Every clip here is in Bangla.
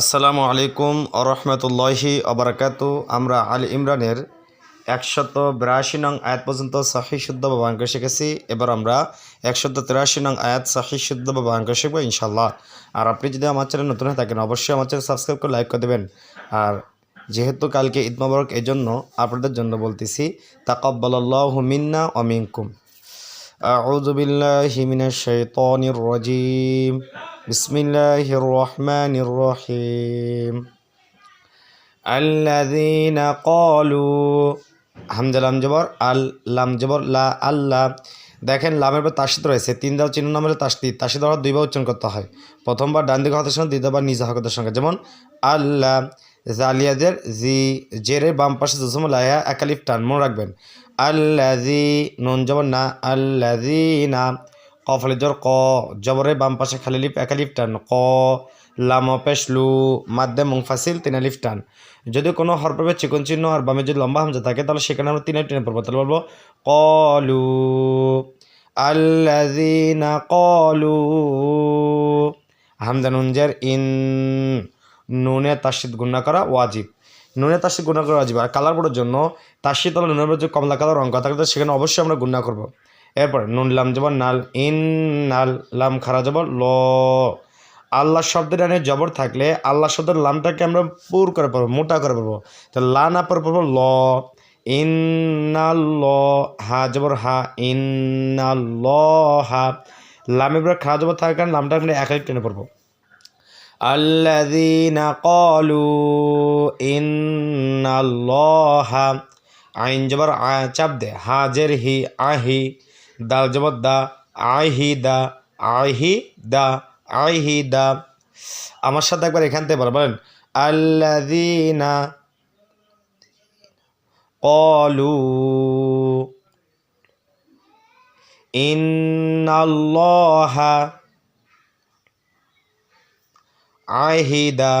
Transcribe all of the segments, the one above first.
আসসালামু আলাইকুম আরহামতুল্লাহি আবরাকাত। আমরা আল ইমরানের একশত বিরাশি নং আয়াত পর্যন্ত সাহি শুদ্ধ বা বাংলা শিখেছি। এবার আমরা একশত তিরাশি নং আয়াত সাহি শুদ্ধ বা বাংলা শিখব ইনশাল্লাহ আর আপনি যদি আমার চ্যানেল নতুন হয়ে থাকেন, অবশ্যই আমার চ্যানেল সাবস্ক্রাইব করে লাইক করে দেবেন। আর যেহেতু কালকে ঈদ মোবারক এই জন্য আপনাদের জন্য বলতেছি তাকব্বাল্লাহ মিন্না অমিনকুম আউজুবিল্লাহ হিমিনা শৈতনির রজিম। بسم الله الرحمن الرحيم الذين قالوا হামজা লাম জবর আল লাম জবর লা আল্লাহ দেখেন লামের পর তাসিদ রয়েছে তিন দাও চিহ্ন নামের তাসদিদ তাসিদ হওয়ার দুইবার উচ্চারণ করতে হয় প্রথমবার ডান দিকে হতের সঙ্গে দ্বিতীয়বার নিজা হকতের সঙ্গে যেমন আল্লাহ জালিয়াদের জি জেরের বাম পাশে জসম লাইয়া একালিফ টান মনে রাখবেন আল্লাজি নুন জবর না আল্লাজি না কফলে জর ক জবরের বাম পাশে খালি লিপ একালিফ টান। ক, লাম পেশলু মাধ্যম মুংফাসিল তিন আলিফ টান। যদি কোনো হরপে চিকন চিহ্ন আর বামে যদি লম্বা হামজা থাকে, তাহলে সেখানে আমরা তিন টেনে পড়ব। তাহলে বলব, কলু আল্লাজিনা কলু, হামজা নুনজের ইন, নুনে তাসিদ গুণা করা ওয়াজিব। নুনে তাসিদ গুণা করা ওয়াজিব। আর কালার বোর্ডের জন্য তাসিদ তাহলে নুনের যে কমলা কালার রঙ থাকলে সেখানে অবশ্যই আমরা গুণা করব। এরপরে নুন লাম যাব নাল, ইন, নাল, লাম, খারা যাব ল। আল্লাহ শব্দের ডানে জবর থাকলে আল্লাহ শব্দের লামটাকে আমরা পুর করে পড়ব, মোটা করে পড়ব। তো লা না পরে পড়ব, ল। না, ল, হা জবর, হা, ইন, না, ল, হা। লামে পরে খারা যাব থাকার কারণে লামটা আমরা এক এক টেনে পড়ব। আল্লাদিনা কলু ইন্নাল ল, হা। আইন জবর, আ, চাপ দে, হাজের হি, আহি। দাল জবর দা, আই হি দা, আই হি দা, আই হি দা। আমার সাথে একবার এখান থেকে বলেন আল্লাদিনা কলু ইন্নাল্লাহা আহিদা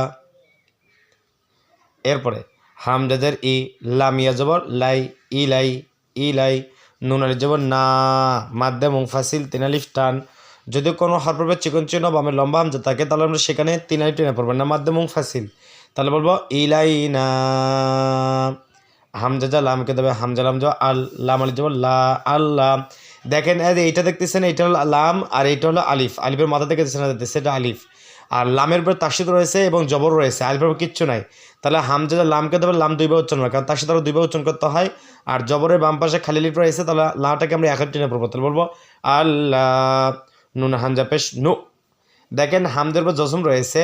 এরপরে হামজাদের ই লামিয়া জবর, লাই, ই লাই ই, লাই নুনারি যেমন না মাধ্যে মুংফাসিল তিনালিফ টান। যদি কোনো হরপর্বে চিকন চিহ্ন বা আমি লম্বা হামজা থাকে তাহলে আমরা সেখানে তিনালি টেনে পড়ব। না মাধ্যে মুংফাসিল তাহলে বলব ইলাই না হামজা লামকে দেবে, হামজা লাম যাওয়া আল, লাম আলি যাব লা আল্লাহ দেখেন, এই এইটা দেখতেছেন, এইটা হলো লাম আর এইটা হলো আলিফ। আলিফের মাথা থেকে দেখতেছেন সেটা আলিফ। আর লামের উপরে তাসিদ রয়েছে এবং জবর রয়েছে আলিফের উপর কিচ্ছু নাই। তাহলে হামজা লামকে দেবে লাম দুইবার উচ্চারণ কারণ তাসিদ আরও দুইবার উচ্চারণ করতে হয়। আর জবরের বাম পাশে খালি লিপ রয়েছে তাহলে লাটাকে আমরা এক টেনে পড়ব। তাহলে বলব, আল্লাহ, নুন হামজা পেশ, নু। দেখেন হামদের উপর জসম রয়েছে,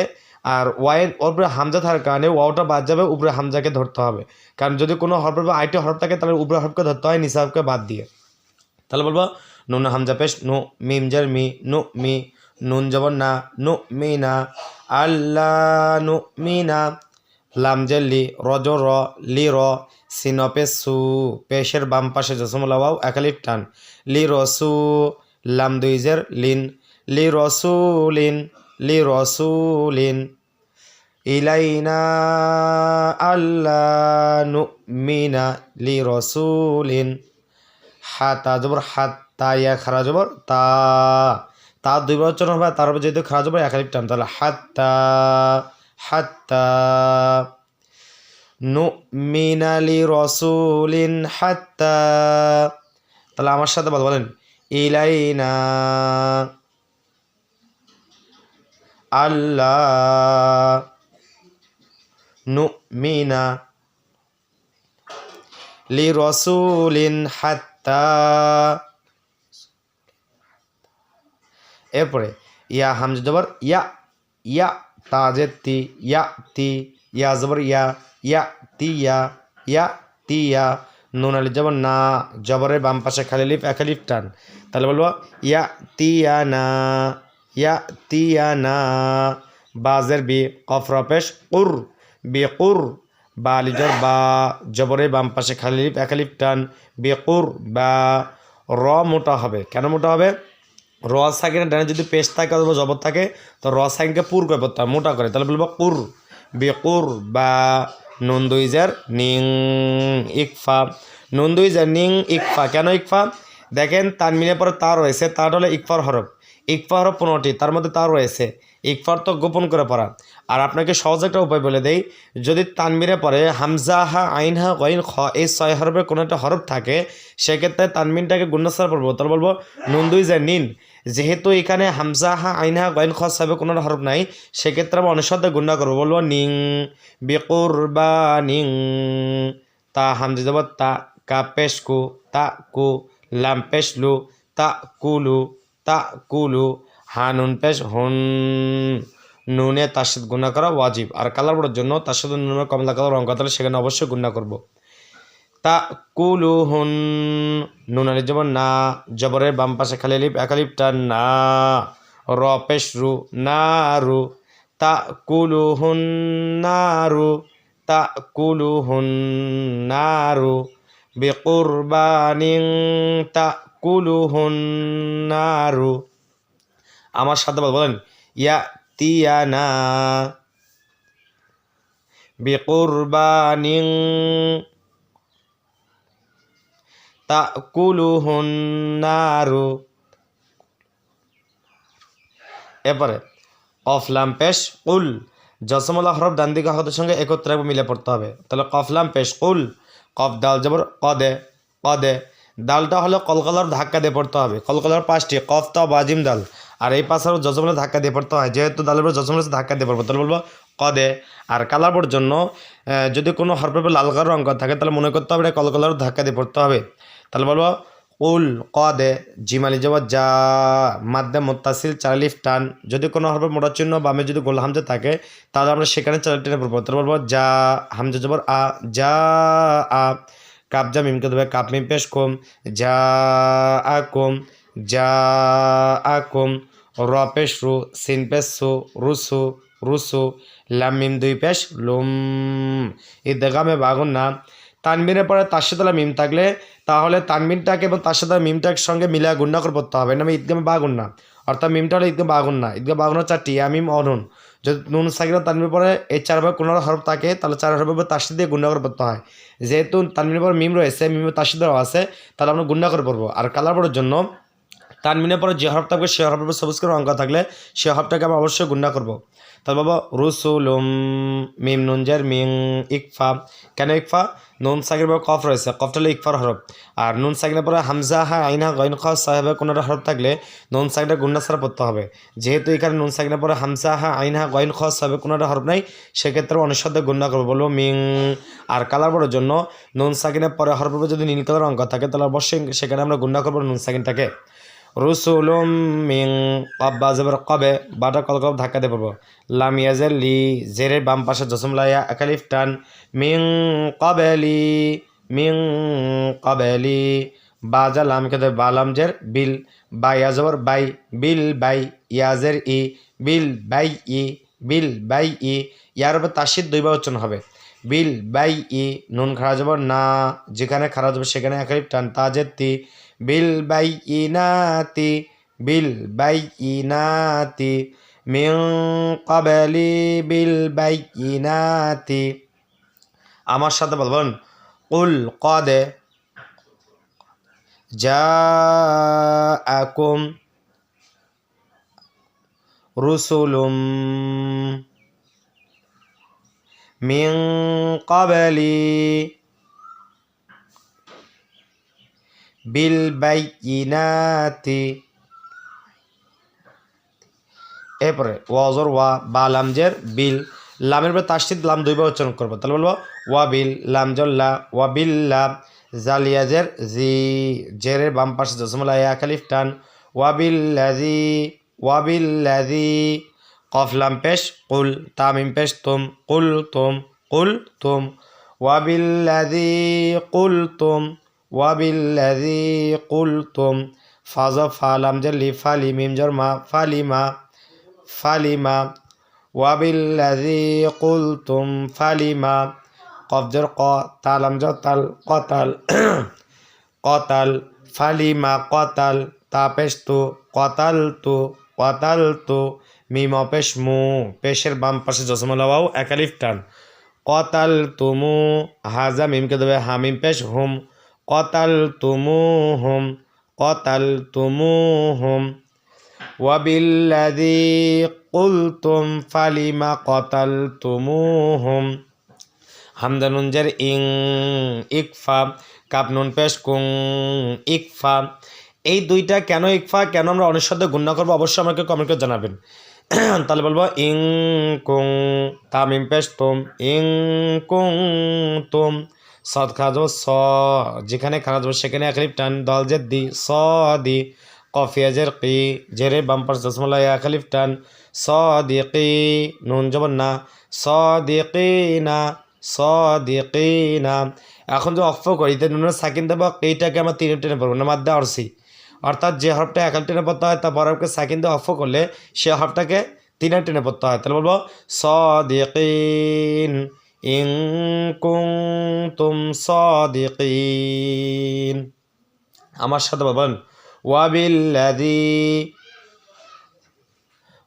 আর ওয়াইয়ের উপরে হামজা থাকার কারণে ওয়াওটা বাদ যাবে, উপরে হামজাকে ধরতে হবে। কারণ যদি কোনো হরফের বা আইটি হরফ থাকে, তাহলে উপরে হরফকে ধরতে হয় হরফকে বাদ দিয়ে। তাহলে বলব, নুন হামজা পেশ, নু, মিম, জার, মি, নু, মি নুন জবর না নু মি না আল্লাহ নু মি না লাম জের লি রজ র, লি র সিন সু, পেশের বাম পাশে জসম লাওয়াও একালিফ টান। লি রসু লাম দুই জের, লিন। লি রসুলিন লি রসুলিন ইলাইনা আল্লাহ নুমিনা, লি রসুলিন হাতা জবর, হাত, তা খারা জবর, তা। তা দুই বছর হবে তার উপর যেহেতু খারা জবর একাধিক টান তাহলে হাত্তা হাত্তা, নুমিনা লি রসুলিন হাত্তা। তাহলে আমার সাথে বল, বলেন, ইলাইনা আল্লাহ নু মিনা লি রসুলিন হাত্তা। এরপরে, ইয়া হামজা জবর, ইয়া ইয়া তাজের তি ইয়া তি, ইয়া জবর, ইয়া ইয়া তি, ইয়া ইয়া তি, ইয়া নুন আলি জবর, না, জবরের বাম পাশে খালি লিপ এক লিপ টান। তাহলে বলব, ইয়া তিয়া না, ইয়া তিয়া না, বাজের বি কফরা পেশ, কুর, বি কুর, বা আলিজর বা জবরের বাম পাশে খালি লিপ এক লিপ টান, বি কুর, বা র মোটা হবে। কেন মোটা হবে? র সাইকের ডানে যদি পেস্ট থাকে অথবা জবর থাকে, তো র সাইনকে পুর করে পড়তে মোটা করে। তাহলে বলব কুর। বে কুর বা নুন দুইজার নিং ইকফা। নুন দুইজার নিং ইকফা। কেন ইকফা? দেখেন তানমিনের পরে তার রয়েছে তার হলো ইকফার হরফ। ইকফা হরফ পনেরোটি, তার মধ্যে তার রয়েছে। ইকফার তো গোপন করে পড়া। আর আপনাকে সহজ একটা উপায় বলে দেই, যদি তানমিরে পরে হামজা হা, আইন হা, গইন খ, এই ছয় হরফের কোনো একটা হরফ থাকে, সেক্ষেত্রে তানমিনটাকে গুণসার পড়ব। তাহলে বলব নুন দুই যে নিন যেহেতু এখানে হামজা, হা আইন হা গইন খ সাহেবে কোনো হরফ নাই, সেক্ষেত্রে আমরা অনুসারে গুণা করব। বলব নিং বেকুর বা নিং তা হামজা যাব তা, কা, পেশ, কু, তা, কু, লাম, পেশ, লু, তা কুলু তা কুলু হানুন পেশ, হুন, নুনে তার সাথে গুণা করা ওয়াজিব। আর কালার বোর্ডের জন্য তার সাথে নুনের কমলা কালার রঙ তাহলে সেখানে অবশ্যই গুণা করব। তা কুলু হুন নুন আলি যেমন না, জবরের বাম পাশে খালি লিপ একালিপটা না র পেশ রু না। রু তা কুলু হুন না রু তা কুলু হুন না রু বেকুরবানিং তা কুলু হুন না রু আমার সাথে বল- বলেন, ইয়া তিয়ানা। বিকুরবানিং তাকুলুহুন নারু এরপরে কফলাম পেশ, কুল। জসমলা হরফ, ডান দিকে সঙ্গে একত্রে মিলে পড়তে হবে। তাহলে কফলাম পেশ, কুল। কফ দাল জবর, কদে কদে। দালটা হলো কলকলার ধাক্কা দিয়ে পড়তে হবে। কলকলার পাঁচটি, কফ, তা বাজিম ডাল। আর এই পাশে জজমলে ধাক্কা দিয়ে পড়তে হয়। যেহেতু দালের উপর জজমলে ধাক্কা দিয়ে পড়ব, তাহলে বলব কদে। আর কালার জন্য যদি কোনো হরফের লাল কালার রঙ করা থাকে, তাহলে মনে করতে হবে এটা কলকলার ধাক্কা দিয়ে পড়তে হবে। তাহলে বলব, উল, কদে জিমালি যাব যা মাদ্দে, মোত্তাসিল চালিফ টান। যদি কোনো হরফের মোটা চিহ্ন বামে যদি গোল হামজা থাকে, তাহলে আমরা সেখানে চাল টেনে পড়ব। তাহলে বলব যা হামজা জবর আ যা আ। কাবজা মিমকে দেবে, কাপ মিম পেশ কম যা আ কম যা আ কম। র পেশ রু, সিন পেশ সু রুসু রুসু লাম মিম দুই পেশ, লুম। ঈদগামে বাগুন না। তানবিনের পরে তার সাথে মিম থাকলে তাহলে তানবিনটাকে এবং তার সাথে মিমটার সঙ্গে মিলা গুন্না করে পড়তে হবে। নামে ঈদগামে বাগুন না অর্থাৎ মিমটা হলো ঈদগাম বাগুন না ঈদগাম বাগুন হচ্ছে চারটি। ইয়ামিম অনুন যদি নুন সাকিরা তানবির পরে এই চারভাবে কোনো হরফ থাকে, তাহলে চার হরফে তার সাথে দিয়ে গুন্না করে পড়তে হয়। যেহেতু তানবিনের পর মিম রয়েছে, মিমের তার সাথে আছে, তাহলে আমরা গুন্না করে পড়ব। আর কালার পড়ার জন্য তানমিনের পরে যে হরফ থাকবে, সে হরফের উপর সবুজ করে অঙ্ক থাকলে সে হরফটাকে আমরা অবশ্যই গুন্না করব। তাহলে বাবা রুসুলুম মিম নুনজের মিং ইকফা কেন ইকফা নুন সাকির পরে কফ রয়েছে কফটা হলো ইকফার হরফ আর নুন সাকিনের পরে হামজা হা আইনা গইন খ সাহেবের কোনো একটা হরফ থাকলে নুন সাকিটা গুন্না ছাড়া পড়তে হবে যেহেতু এখানে নুন সাকিনের পরে হামজা হা আইনা গইন খ সাহেবের কোনো একটা হরফ নাই সেক্ষেত্রে অনুসারে গুন্না করব বলব মিং আর কালার বড়ের জন্য নুন সাকিনের পরে হরফের যদি নীল কালার অঙ্ক থাকে তাহলে অবশ্যই সেখানে আমরা গুন্না করব নুন সাকিনটাকে রুসুলুম মিং কব্বা জবর কবে? বাটা কল কব ধাক্কা দিয়ে পড়ব। লাম ইয়াজের লি জেরের বাম পাশে জসম লাইয়া একালিফ টান। মিং কবেলি মিং কবেলি বাজা লাম খেতে বালাম জের বিল। বা ইয়াজবর বাই, বিল বাই ইয়াজের ই, বিল বাই ই, বিল বাই ই। ইয়ার উপর তাসির দুইবার উচ্চারণ হবে। বিল বাই ই, নুন খারা যাব না, যেখানে খারা যাবে সেখানে একালিফ টান তাজের তি। বিল বাই ইনাতি, বিল বাই ইনাতি মিং কবেলি বিল বাই ইনাতি। আমার সাথে বলবেন কুল কদে যা আকুম রুসুলুম মিং কবেলি বিল বাইনাতি এরপরে ওয়াজর, ওয়া, বা লামজের বিল। লামের পরে তাসিদ লাম দুইবার উচ্চারণ করব। তাহলে বলব, ওয়া বিল, লাম জল্লা ওয়া বিল্লা জালিয়াজের জি, জেরের বাম পাশে জসমলা ইয়া খালিফ, টান। ওয়া বিল্লাজি ওয়া বিল্লাজি কফ, লাম, পেশ, কুল, তামিম, পেশ, তুম, কুল তুম কুল, তুম। ওয়া বিল্লাজি কুল, তুম। ওয়াবিল্লাজি কুলতুম ফাজ ফালাম জল্লি ফালি মিম জর মা ফালিমা ফালিমা ওয়াবিল্লাজি কুলতুম ফালিমা কবজর ক তালাম জর তাল কতাল কতাল ফালিমা কতাল তাপেশ তু কতাল তু কতাল তু মিম অপেশ মু পেশের বাম পাশে জসমলাও একালিফ টান। কতাল তুমু হাজা মিমকে দেবে হামিম পেশ হুম কতাল তুমু হুম কতাল তুমু হুম ওয়াবিল্লাদি কুলতুম ফালিমা কতালতুমুহুম হামদা নুনজের ইং ইকফা কাপ নুন পেশ কুং ইকফা এই দুইটা কেন ইকফা, কেন আমরা অনিঃশব্দে গুণনা করব অবশ্যই আমাকে কমেন্ট করে জানাবেন। তাহলে বলব ইং কুং তামিম পেশ তুম ইং কুং তুম। সদ খাওয়া যাব স, যেখানে খাওয়া যাব সেখানে একালিপ টান, দল জের দি, স, দি কফিয়াজের কি জেরে বাম্পার জসমলা একালিপ টান, স, দি, কি, নুন যাব না, স, দি, কি, না, স, দি, কি, না। এখন যে অফ করি তাই নুনের সাকিন দেবো এইটাকে আমরা তিনে টেনে পড়ব, না মাদ্দা অরসি অর্থাৎ যে হরফটা একাল টেনে পড়তে হয়, তা বরফকে সাকিন দিয়ে অফ করলে সে হরফটাকে তিনে টেনে পড়তে হয়। তাহলে বলব, স দিকিন ইং কুং তুম স দিকিন আমার সাথে বলবেন ওয়াবিল্লাদি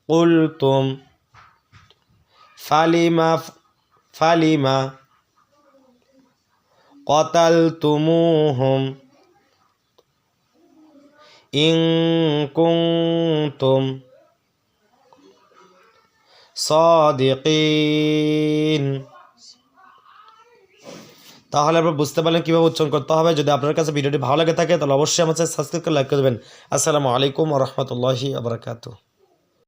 قلتم ফালিমা ফালিমা قتلتموهم إن كنتم صادقين তাহলে আপনারা বুঝতে পারলেন কীভাবে উচ্চারণ করতে হবে। যদি আপনার কাছে ভিডিওটি ভালো লাগে থাকে, তাহলে অবশ্যই আমার সাবস্ক্রাইব করে লাইক করে দেবেন। আসসালামু আলাইকুম রহমতুল্লাহি আবরাকাতু